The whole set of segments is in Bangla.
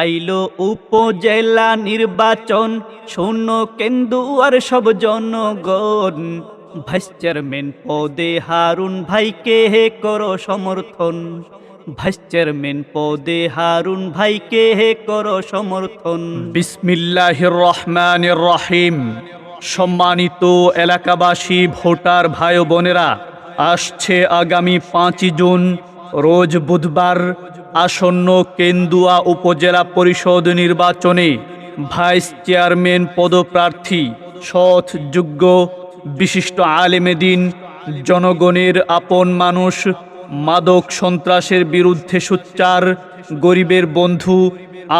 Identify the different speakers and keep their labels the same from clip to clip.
Speaker 1: আইলো উপজেলা নির্বাচন, শোনো কেন্দুয়ার সব জনগণ। ভাইস চেয়ারম্যান পদে হারুন ভাইকে হে করো সমর্থন। ভাইস চেয়ারম্যান পদে হারুন ভাইকে হে করো সমর্থন।
Speaker 2: বিসমিল্লাহির রহমানির রহিম। সম্মানিত এলাকাবাসী, ভোটার ভাই বোনেরা, আসছে আগামী পাঁচই জুন, রোজ বুধবার আসন্ন কেন্দুয়া উপজেলা পরিষদ নির্বাচনে ভাইস চেয়ারম্যান পদপ্রার্থী, সৎ, যোগ্য, বিশিষ্ট আলেমেদিন জনগণের আপন মানুষ, মাদক সন্ত্রাসের বিরুদ্ধে সোচ্চার, গরিবের বন্ধু,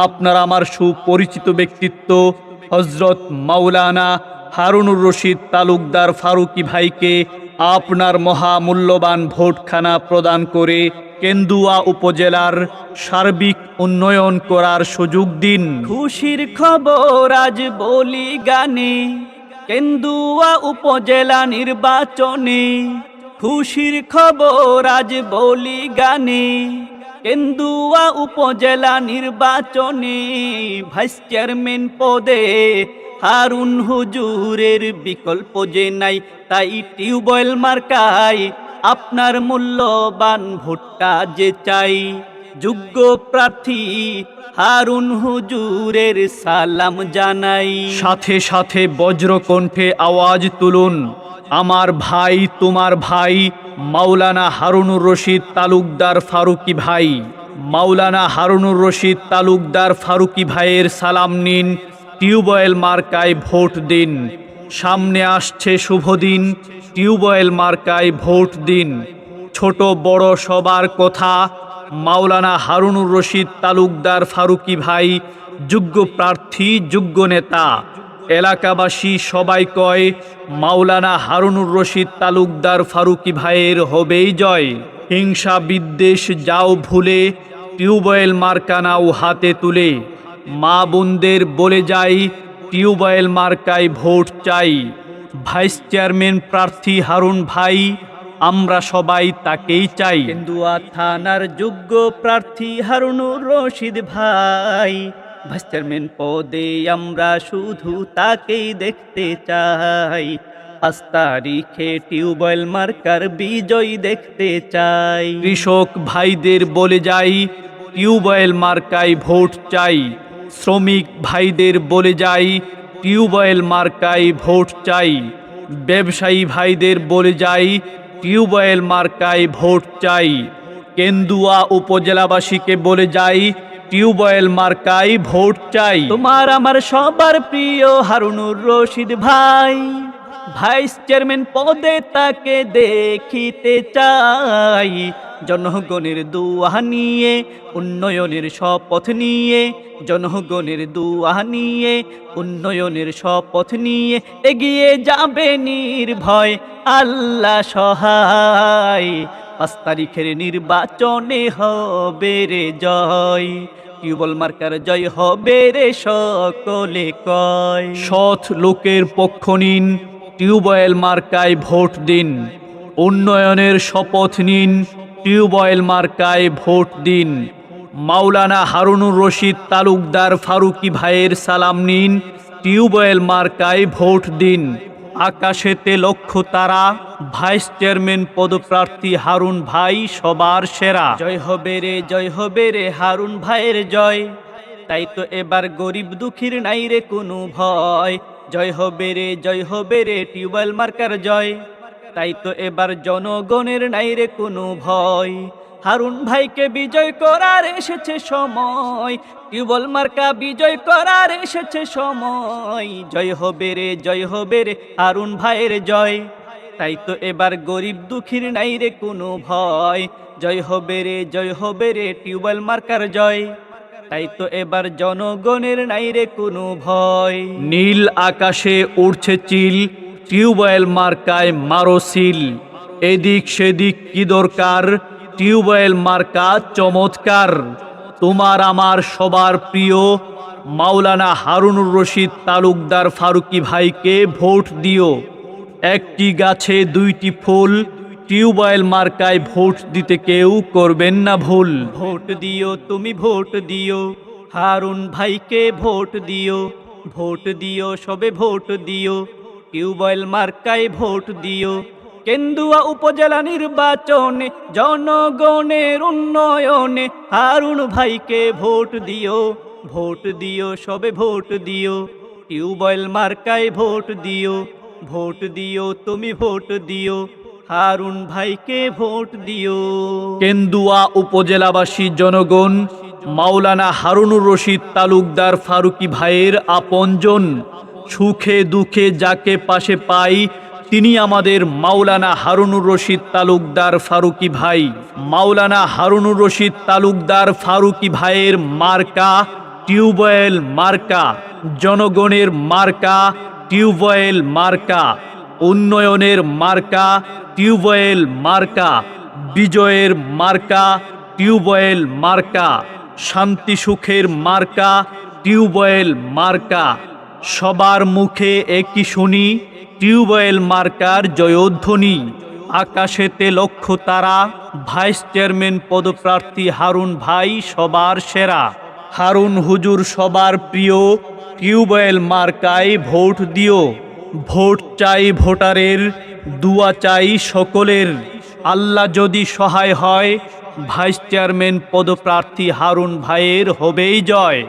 Speaker 2: আপনার আমার সুপরিচিত ব্যক্তিত্ব হজরত মাওলানা হারুনুর রশিদ তালুকদার ফারুকি ভাইকে আপনার মহামূল্যবান ভোটখানা প্রদান করে কেন্দুয়া উপজেলার সার্বিক উন্নয়ন করার সুযোগ দিন।
Speaker 1: খুশির খবর আজ বলি গানে, কেন্দুয়া উপজেলা নির্বাচনে। খুশির খবর আজ বলি গানে, কেন্দুয়া উপজেলা নির্বাচনে। ভাইস চেয়ারম্যান পদে হারুন হুজুরের বিকল্প যে নাই, তাই টিউবওয়েল মার্কায় আপনার মূল্যবান ভোটটা যে চাই, যোগ্য প্রার্থী হারুন হুজুরের সালাম জানাই।
Speaker 2: সাথে সাথে বজ্রকণ্ঠে আওয়াজ তুলুন, আমার ভাই, তোমার ভাই, মাওলানা হারুনুর রশিদ তালুকদার ফারুকি ভাই। মাওলানা হারুনুর রশিদ তালুকদার ফারুকি ভাইয়ের সালাম নিন, টিউবওয়েল মার্কায় ভোট দিন। সামনে আসছে শুভ দিন। টিউবওয়েল মার্কায় ভোট দিন। ছোট বড় সবার কথা। মাওলানা হারুনুর রশিদ তালুকদার ফারুকি ভাই, যোগ্য প্রার্থী, যোগ্য নেতা। এলাকাবাসী সবাই কয়, মাওলানা হারুনুর রশিদ তালুকদার ফারুকি ভাইয়ের হবেই জয়। হিংসা বিদ্বেষ যাও ভুলে, টিউবওয়েল মার্কানাও হাতে তুলে। মা বোনদের বলে যাই টিউবওয়েল মার্কায় ভোট চাই। ভাইস চেয়ারম্যান প্রার্থী হারুন ভাই আমরা সবাই তাকেই চাই।
Speaker 1: কেন্দুয়া থানার যোগ্য প্রার্থী হারুনুর রশিদ ভাই ভাইস চেয়ারম্যান পদে আমরা শুধু তাকেই দেখতে চাই। পাঁচ তারিখে টিউবওয়েল মার্কার বিজয় দেখতে চাই।
Speaker 2: কৃষক ভাইদের বলে যাই টিউবওয়েল মার্কায় ভোট চাই। শ্রমিক ভাইদের বলে যাই, টিউবওয়েল মার্কায় ভোট চাই। ব্যবসায়ী ভাইদের বলে যাই, টিউবওয়েল মার্কায় ভোট চাই। কেন্দুয়া উপজেলাবাসীকে বলে যাই, টিউবওয়েল মার্কায় ভোট চাই।
Speaker 1: তোমার আমার সবার প্রিয় হারুনুর রশিদ ভাই। ভাইস চেয়ারম্যান পদে তাকে দেখিতে চাই। জনগণের দুয়া নিয়ে, উন্নয়নের শপথ নিয়ে, জনগণের দুয়া নিয়ে, উন্নয়নের শপথ নিয়ে এগিয়ে যাবে নির্ভয় আল্লাহ সহায়। পাঁচ তারিখের নির্বাচনে হবে রে জয় টিউবল মার্কার জয় হবে রে সকলে কয়।
Speaker 2: সৎ লোকের পক্ষ নিন টিউবওয়েল মার্কায় ভোট দিন। উন্নয়নের শপথ নিন, টিউবওয়েল মার্কায় ভোট দিন। মাওলানা হারুনুর রশিদ তালুকদার ফারুকি ভাইয়ের সালাম নিন, টিউবওয়েল মার্কায় ভোট দিন। আকাশেতে লক্ষ্য তারা, ভাইস চেয়ারম্যান পদপ্রার্থী হারুন ভাই সবার সেরা।
Speaker 1: জয় হবে রে, জয় হবে রে হারুন ভাইয়ের জয়। তাই তো এবার গরিব দুঃখীর নাই রে কোনো ভয়। জয় হবে রে, জয় হবে রে, টিউবওয়েল মার্কার জয়। তাই তো এবার জনগণের নাই রে কোনো ভয়। হারুন ভাইকে বিজয় করার এসেছে সময়। টিউবওয়েল মার্কা বিজয় করার এসেছে সময়। জয় হবে রে, জয় হবে রে, হারুন ভাইয়ের জয়। তাই তো এবার গরিব দুঃখীর নাই রে কোনো ভয়। জয় হবে রে, জয় হবে রে, টিউবওয়েল মার্কার জয়। তাই তো এবার জনগণের নাই রে কোনো ভয়।
Speaker 2: নীল আকাশে উড়ছে চিল, টিউবওয়েল মার্কায় মারো সিল। এদিক সেদিক কি দরকার? টিউবওয়েল মার্কা চমৎকার। তোমার আমার সবার প্রিয় মাওলানা হারুনুর রশিদ তালুকদার ফারুকি ভাইকে ভোট দিও। একটি গাছে দুইটি ফুল টিউবওয়েল মার্কায় ভোট দিতে কেউ করবেন না ভুল।
Speaker 1: ভোট দিও তুমি, ভোট দিও। হারুন ভাইকে ভোট দিও। ভোট দিও, সবে ভোট দিও। টিউবওয়েল মার্কায় ভোট দিও। কেন্দুয়া উপজেলা নির্বাচনে, জনগণের উন্নয়নে হারুন ভাইকে ভোট দিও। ভোট দিও, সবে ভোট দিও। টিউবওয়েল মার্কায় ভোট দিও। ভোট দিও, তুমি ভোট দিও। হারুন ভাইকে ভোট দিও।
Speaker 2: কেন্দুয়া উপজেলাবাসী জনগণ, মাওলানা হারুনুর রশিদ তালুকদার ফারুকি ভাইয়ের আপনজন, সুখে দুঃখে যাকে পাশে পাই, তিনি আমাদের মাওলানা হারুনুর রশিদ তালুকদার ফারুকি ভাই। মাওলানা হারুনুর রশিদ তালুকদার ফারুকি ভাইয়ের মার্কা, টিউবওয়েল মার্কা, জনগণের মার্কা, টিউবওয়েল মার্কা, উন্নয়নের মার্কা টিউবওয়েল মার্কা, বিজয়ের মার্কা, টিউবওয়েল মার্কা, শান্তি সুখের মার্কা, টিউবওয়েল মার্কা। সবার মুখে একই শুনি, টিউবওয়েল মার্কার জয়োধ্বনি। আকাশেতে লক্ষ তারা, ভাইস চেয়ারম্যান পদপ্রার্থী হারুন ভাই সবার সেরা। হারুন হুজুর সবার প্রিয়, টিউবওয়েল মার্কায় ভোট দিও। ভোট চাই ভোটারের দুয়া চাই সকলের। আল্লাহ যদি সহায় হয় ভাইস চেয়ারম্যান পদপ্রার্থী হারুন ভাইয়ের হবেই জয়।